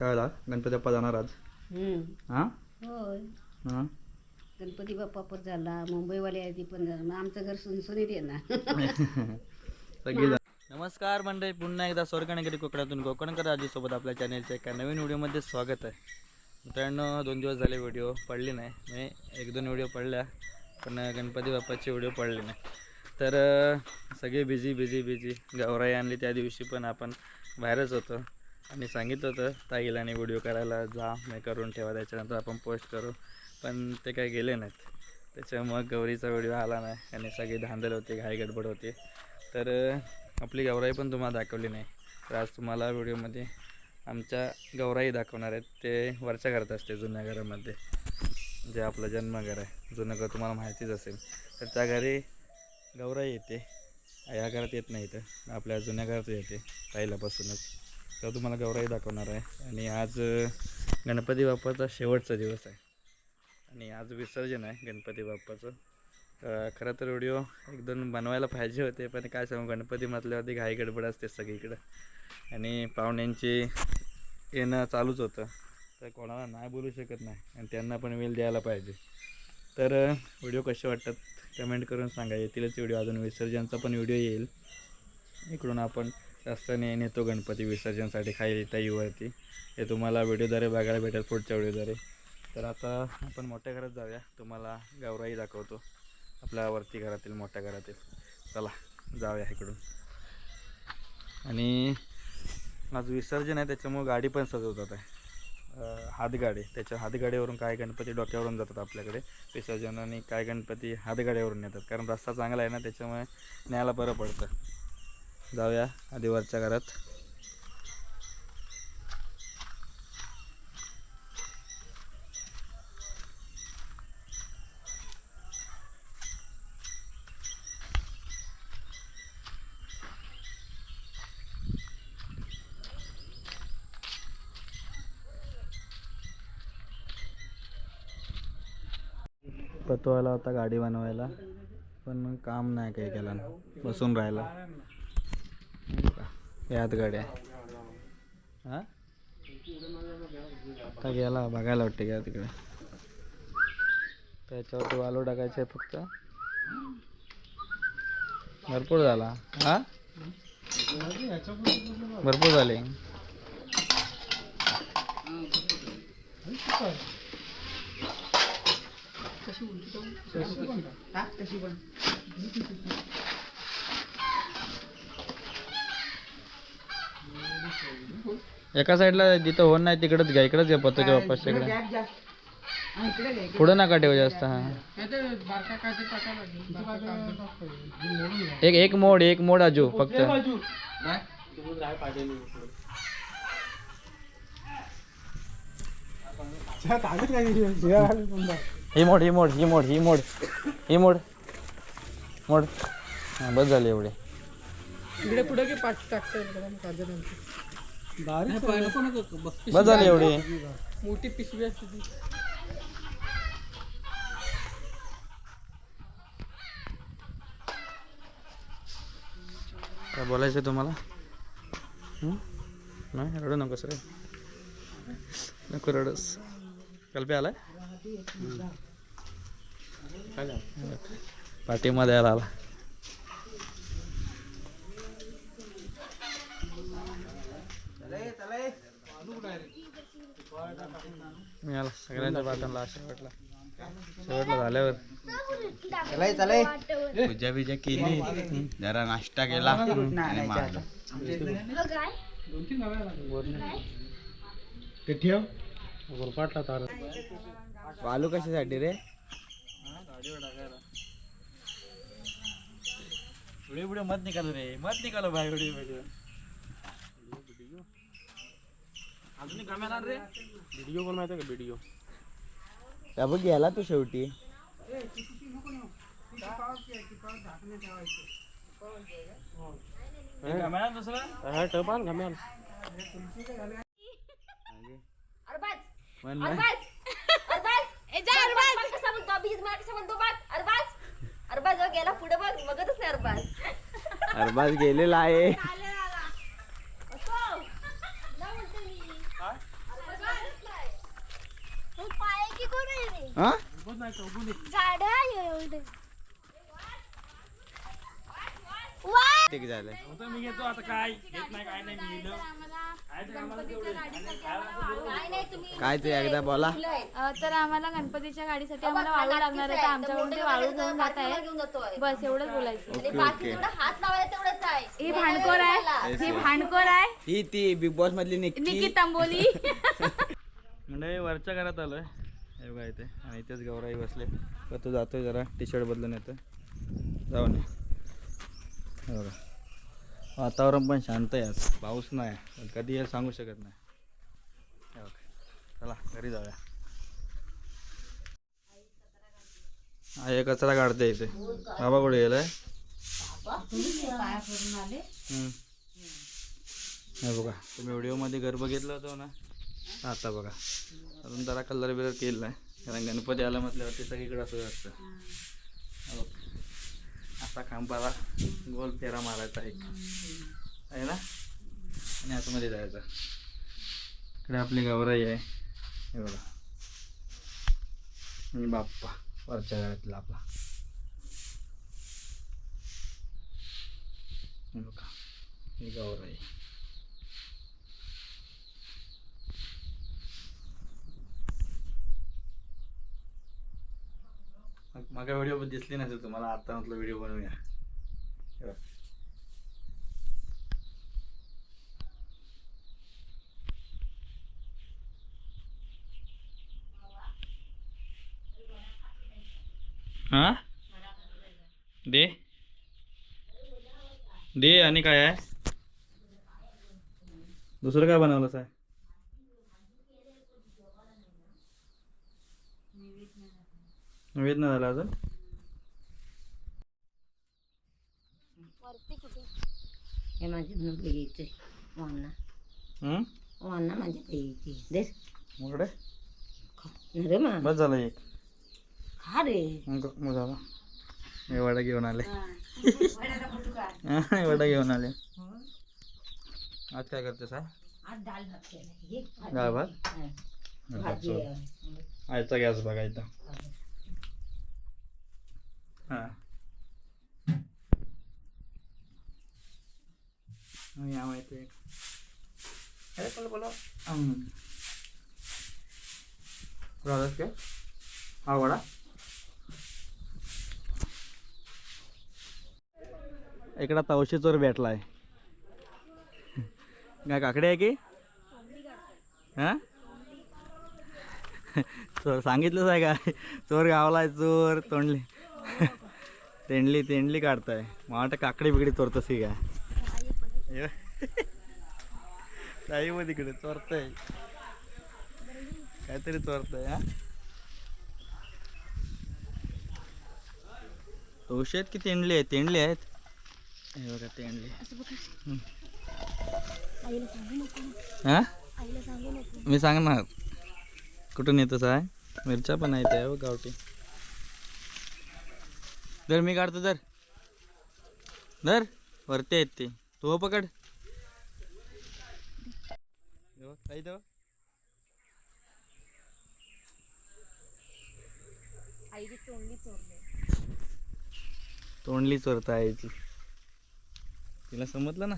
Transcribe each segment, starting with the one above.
काय झाला गणपती बाप्पा जाणार आज. हम्म. हां? होय. हां? गणपती बाप्पा पण झाला मुंबईवाले आहे ती पण झाला मग आमचं घर सुनसुनीत आहे ना. सगळी जा- नमस्कार मंडळी पुन्हा एकदा स्वर्गणगिरी कोकणातून कोकणकर राजूसोबत आपल्या चॅनलच्या एका नवीन व्हिडिओमध्ये स्वागत आहे. मित्रांनो दोन दिवस झाले व्हिडिओ पडली नाही. म्हणजे एक दोन व्हिडिओ पडल्या पण गणपती बाप्पाचे व्हिडिओ पडले नाही. तर अं, सगळे बिझी बिझी बिझी गौराई आणली त्या दिवशी पण आपण बाहेरच होतो. आणि सांगितलं होतं ताईला आणि व्हिडिओ करायला जा मी करून ठेवा त्याच्यानंतर आपण पोस्ट करू. पण ते काही गेले नाहीत. त्याच्यामुळं गौरीचा व्हिडिओ आला नाही आणि सगळी धांदल होती घाई गडबड होती. तर आपली गौराई पण तुम्हाला दाखवली नाही. तर आज तुम्हाला व्हिडिओमध्ये आमच्या गौराई दाखवणार आहेत. ते वरच्या घरात असते जुन्या घरामध्ये. जे आपलं जन्मघर आहे. जुनं घर तुम्हाला माहितीच असेल. तर त्या घरी गौराई येते. ह्या घरात येत नाही इथं. आपल्या जुन्या घरात येते पहिल्यापासूनच तर तुम्हाला गौराई दाखवणार आहे. आणि आज गणपती बाप्पाचा शेवटचा दिवस आहे. आणि आज विसर्जन आहे गणपती बाप्पाचं. खरं तर व्हिडिओ एक दोन बनवायला पाहिजे होते पण काय सांगू गणपती म्हटल्यावरती घाई गडबड असते सगळीकडं. आणि पाहुण्यांची येणं चालूच होतं. तर कोणाला नाही बोलू शकत नाही आणि त्यांना पण वेळ द्यायला पाहिजे. तर व्हिडिओ कसे वाटतात कमेंट करून सांगा. येतीलच व्हिडिओ अजून विसर्जनचा पण व्हिडिओ येईल. इकडून आपण रस्त्याने नेतो गणपती विसर्जनसाठी खाली ताईवरती हे तुम्हाला व्हिडिओद्वारे बघायला भेटेल पुढच्या व्हिडिओद्वारे तर आता आपण मोठ्या घरात जाऊया. तुम्हाला गौराई दाखवतो. आपल्या वरती घरातील मोठ्या घरातील. चला जाऊया इकडून. आणि आज विसर्जन आहे त्याच्यामुळं गाडी पण सजवतात आहे. हातगाडी. त्याच्या हातगाडीवरून काय गणपती डोक्यावरून जातात आपल्याकडे. विसर्जन आणि काय गणपती हातगाडीवरून येतात कारण रस्ता चांगला आहे ना त्याच्यामुळे न्यायला बरं पडतं. जाऊया आधी वरच्या घरात. पतवायला होता गाडी बनवायला पण काम नाही काही केलं. बसून राहिला. यात गाड्या. हा? आता गेला बघायला वाटते का तिकडे. त्याच्यावरती टाकायचं आहे फक्त. भरपूर झाला. हा? भरपूर झाले. एका साईडला जिथं होत नाही तिकडच घ्या. इकडच घ्या पत्ताच्या बाप्पाच्या इकडे पुढं नका ठेवू जास्त हा. एक एक मोड एक मोड आजू फक्त. ही मोड ही मोड ही मोड ही मोड ही मोड. मोड. हा बस झाली एवढे. इकडे पुढे की पाठ टाकता. बस झाली एवढी. मोठी पिशवी असते ती. काय बोलायचं तुम्हाला? नाही रडू नकोस रे. नको रडस. कल्पे आलाय? पाठीमध्ये आला आला. मी आला सगळ्यांच्या पाठांना शेवटला. शेवटला झाल्यावर. पूजा बिजा केली. जरा नाश्ता केला. आणि मारला. वालू कशासाठी रे? व्हिडिओ व्हिडिओ मत निकालो रे. मत निकालो भाई व्हिडिओ व्हिडिओ कोण माहिती का? व्हिडिओ त्या बघ गेला तू शेवटी. हा? टपाल घाम्याल अरबाज. गेला पुढे बघ बघतच नाही अरबाज. अरबाज गेलेला आहे असो. ना म्हणते मी. हा झाड एवढे. ठीक झालंय काय? नाही काय ते एकदा बोला. अ, तर आम्हाला गणपतीच्या गाडीसाठी आम्हाला वाळू लागणार आहे. तर आमच्याकडून ते वाळू घेऊन जात आहे. बस एवढंच बोलायचं. हात लावायला तेवढंच आहे. ही भांडकोर आहे. ही भांडकोर आहे. ही ती बिग बॉस मधली निकी तांबोली. म्हणजे वरच्या घरात आलोय. हे बघा इथे. आणि इथेच गौराई बसले. तर तो जातोय जरा? टी शर्ट बदलून येतो जाऊन ये. हे बघा. वातावरण पण शांत आहे आज. पाऊस नाही. पण कधी येईल सांगू शकत नाही. हे बघा. चला घरी जाऊया. आई कचरा काढते इथे. बाबा कुठे गेलाय. हे बघा. तुम्ही व्हिडिओमध्ये घर बघितलं होतं ना? आता बघा. अजून जरा कलर बिलर केलं आहे. कारण गणपती आला म्हटल्यावरती सगळीकडे असं असतं. असा खांबाला गोल फेरा मारायचा एक. आहे ना? आणि आतमध्ये जायचं. इकडे आपली गौराई आहे. हे बघा. आणि बाप्पा वरच्या घरातला आपला. हे बघा. ही गौराई. मग- मागे व्हिडिओ दिसली नसेल तुम्हाला आता म्हटलं व्हिडिओ बनवूया. हा? दे. दे आणि काय आहे? दुसरं काय बनवलंच आहे? नवेद नाही झाला अजून. हे माझी हम्म? वाना माझ्या बहिणीची दे. मोकडे. रे मा. बस झालं एक. खा रे. मग मग झालं. मी वडा घेऊन आले. हा, वडा घेऊन आले. आज काय करते आज डाळ भात केला हे डाळ भात? भाजी चल. आहे. आयचा गॅस बघा इथं हा मग या माहिती आहे. अरे बोला बोला. राहतात काय हा वडा. इकडं तवशी चोर भेटला आहे काय काकडे आहे की? हां? चोर सांगितलंच आहे काय चोर गावला आहे चोर तोंडली. तेंडली तेंडली काढताय. मला वाटतं काकडी बिकडी चोरतस की काय. ताई मग तिकडे चोरतय. काहीतरी चोरतय हा. तवशी आहेत की तेंडली आहेत? तेंडली आहेत. हे बघा तेंडली. हा? मी सांगणार. कुठून येतच आहे मिरच्या पण आहेत आहे हो गावठी. दर मी काढतो दर दर वरती आहेत ते. तू हो पकड. तेव्हा तोंडली चोरता आईची. तिला समजलं ना?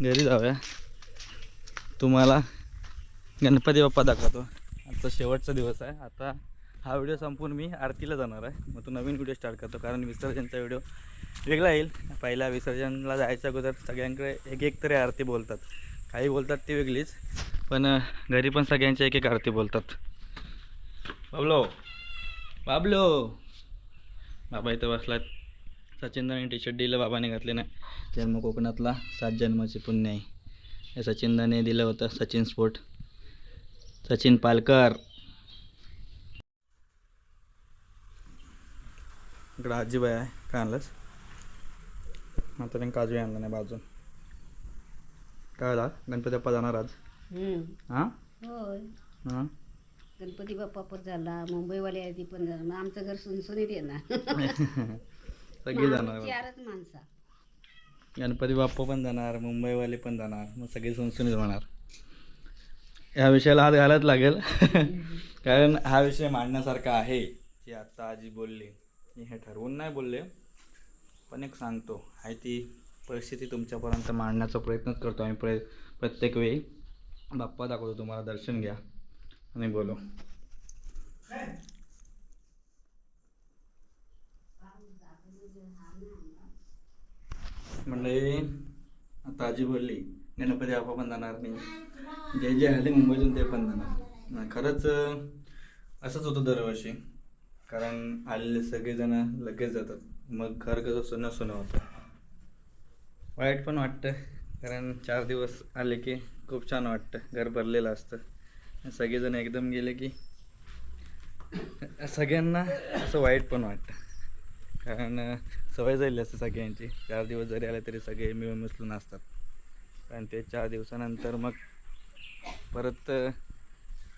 घरी जाऊया. तुम्हाला गणपती बाप्पा दाखवतो. आजचा शेवटचा दिवस आहे. आता हा व्हिडिओ संपून मी आरतीला जाणार आहे. मग तो नवीन व्हिडिओ स्टार्ट करतो कारण विसर्जनचा व्हिडिओ वेगळा येईल. पहिल्या विसर्जनला जायच्या अगोदर सगळ्यांकडे एक एक तरी आरती बोलतात. काही बोलतात ती वेगळीच पण घरी पण सगळ्यांच्या एक एक आरती बोलतात. बाबलो बाबलो. बाबा इथं बसलात. सचिंदाने टी शर्ट दिलं बाबाने घातले नाही. जन्म कोकणातला सात जन्माचे पुण्य आहे. हे सचिंदाने दिलं होतं सचिन स्पोर्ट सचिन पालकर. इकडं आजीबाई आहे काय आणलंस म्हाताऱ्याने काजू आणलं नाही बाजून काय झालं गणपती बाप्पा जाणार आज? हम्म. हां? होय. हां? गणपती बाप्पा पण झाला मुंबईवाली आहे ती पण झाला मग आमचं घर सुनसुनीत येणार. सगळी जाणार. चारच माणसा. गणपती बाप्पा पण जाणार मुंबईवाले पण जाणार मग सगळे सुनसुनीत होणार. या विषयाला हात घालायच लागेल. कारण हा विषय मांडण्यासारखा आहे जी आत्ता आजी बोलली. मी हे ठरवून नाही बोलले पण एक सांगतो. आहे ती परिस्थिती तुमच्यापर्यंत मांडण्याचा प्रयत्नच करतो आम्ही. प्र प्रत्येक वेळी बाप्पा दाखवतो तुम्हाला दर्शन घ्या. आणि बोलो. म्हणजे आता आजी बोलली गणपती बाप्पा पण जाणार नाही. जे जे आले मुंबईतून ते पण जाणार. खरंच असंच होतं दरवर्षी. कारण आलेले सगळेजण लगेच जातात. मग घर कसं सुनं सुनं होतं. वाईट पण वाटतं. कारण चार दिवस आले की खूप छान वाटतं. घर भरलेलं असतं. सगळेजण एकदम गेले की सगळ्यांना असं वाईट पण वाटतं. कारण सवय झाली असते सगळ्यांची. चार दिवस जरी आले तरी सगळे मिळून मिसळून असतात. कारण ते चार दिवसानंतर मग परत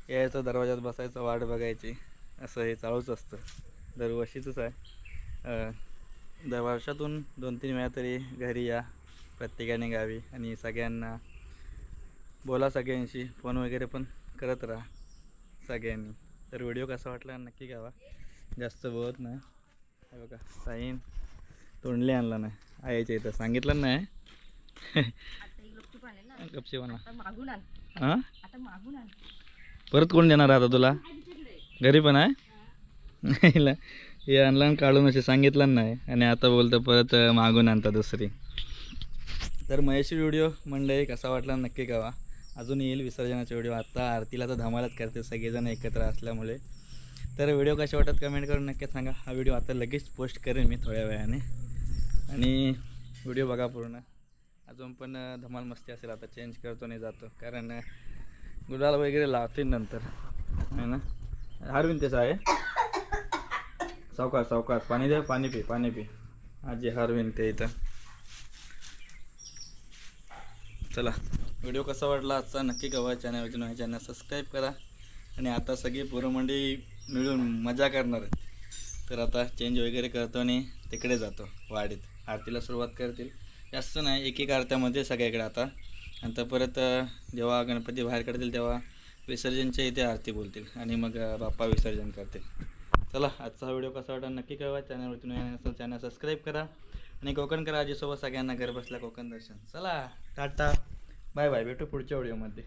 यायचं दरवाजात बसायचं वाट बघायची. असं हे चालूच असतं. दरवर्षीचंच आहे. दर वर्षातून दोन तीन वेळा तरी घरी या प्रत्येकाने गावी आणि सगळ्यांना बोला सगळ्यांशी फोन वगैरे पण करत राहा सगळ्यांनी. तर व्हिडिओ कसा वाटला नक्की गावा. जास्त बोलत नाही. हे बघा साईन तोंडले आणला नाही. आईच्या इथं सांगितलं नाही. गपची म्हणा मागून आण. हां? आता मागून आण. परत कोण देणार आता तुला? घरी पण आहे हे आणला काढून असे सांगितलं नाही. आणि आता बोलतं परत मागून आणता दुसरी. तर महेशी व्हिडिओ म्हणलं कसा वाटला नक्की कवा अजून येईल विसर्जनाचा व्हिडिओ आता आरतीला तर धमालच करते सगळेजण एकत्र असल्यामुळे. तर व्हिडिओ कसे वाटत कमेंट करून नक्की सांगा. हा व्हिडिओ आता लगेच पोस्ट करेन मी थोड्या वेळाने. आणि व्हिडिओ बघा पूर्ण. अजून पण धमाल मस्ती असेल. आता चेंज करतो नाही जातो. कारण गुलाल वगैरे लावतील नंतर. आहे ना? हरविन त्याचा आहे. सावकाश सावकाश पाणी द्या पाणी पी पाणी पी. आजी हरविन ते इथं. चला व्हिडिओ कसा वाटला आजचा? नक्की कवा? चॅनलवरती नव्या चॅनल सबस्क्राईब करा. आणि आता सगळी पोरं मिळून मजा करणार आहेत. तर आता चेंज वगैरे करतो आणि तिकडे जातो वाडीत. आरतीला सुरुवात करतील. जास्त नाही एक एक आरत्यामध्ये सगळ्याकडे आता. नंतर परत जेव्हा गणपती बाहेर काढतील तेव्हा विसर्जनच्या इथे आरती बोलतील आणि मग बाप्पा विसर्जन करतील. चला आजचा व्हिडिओ कसा वाटला नक्की कळवा. चॅनलवरती नवीन असेल चॅनल सबस्क्राईब करा. आणि कोकण करा आजीसोबत सगळ्यांना घर बसला कोकण दर्शन. चला टाटा. बाय बाय भेटू पुढच्या व्हिडिओमध्ये.